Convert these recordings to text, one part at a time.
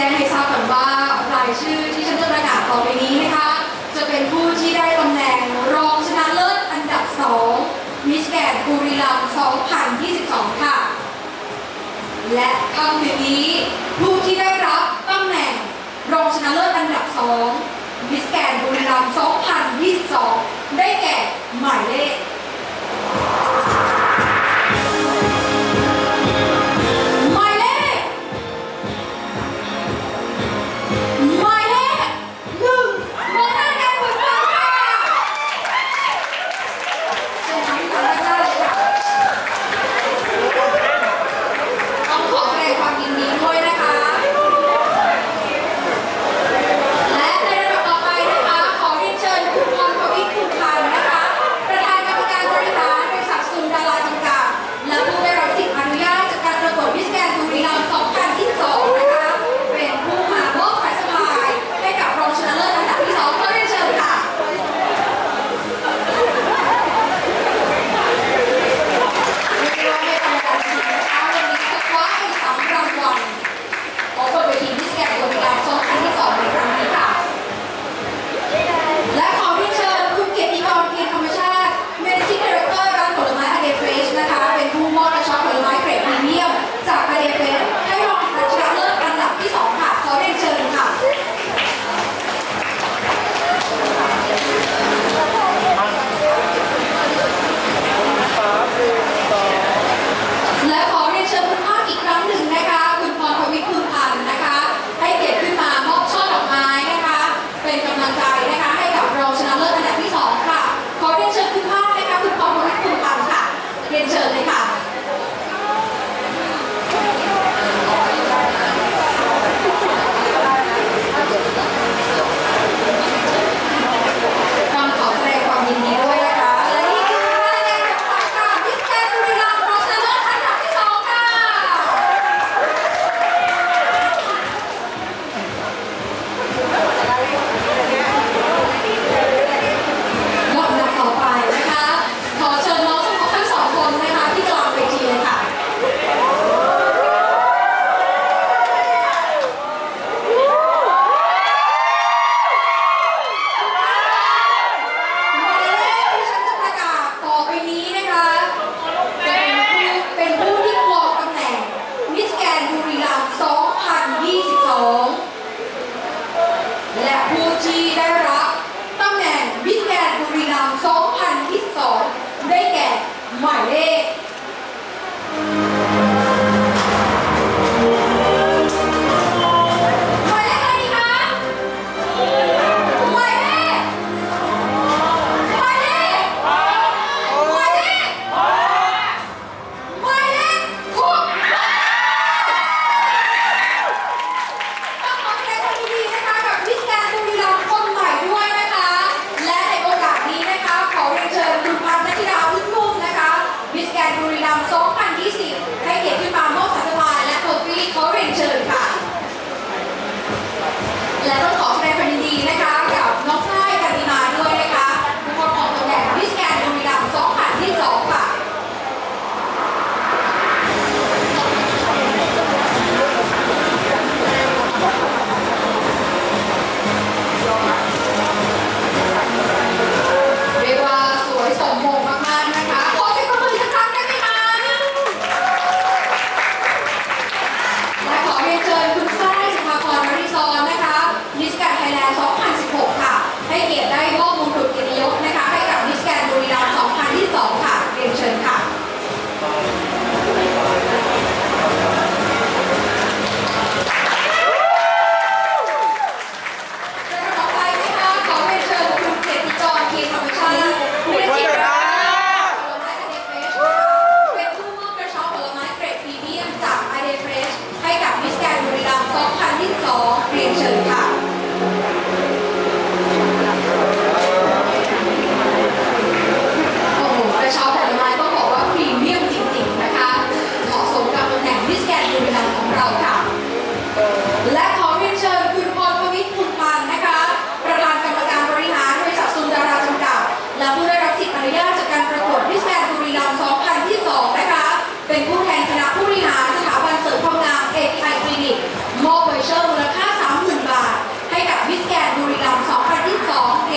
จ้งให้ทราบก่อนว่ารายชื่อที่ฉันจะประกาศต่อไปนี้นะคะ จะเป็นผู้ที่ได้ตำแหน่งรองชนะเลิศอันดับ 2 มิสแกนบุรีลัม2022 ค่ะ และค่ำคืนี้ ผู้ที่ได้รับตำแหน่งรองชนะเลิศอันดับ 2 มิสแกนบุรีลัม2022 ได้แก่หมายเลข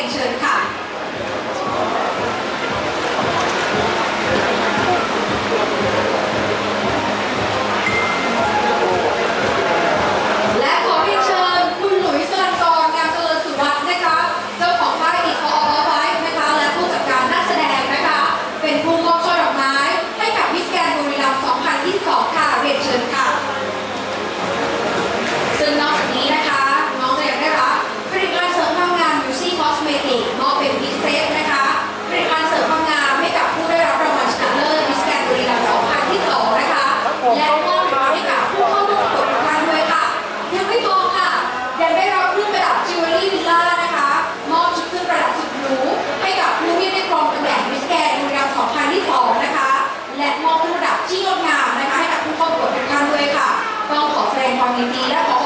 Major Cup. ที่งดงามนะคะให้กับผู้เข้าประกวดทุกท่านด้วยค่ะ ต้องขอแสดงความยินดีและขอ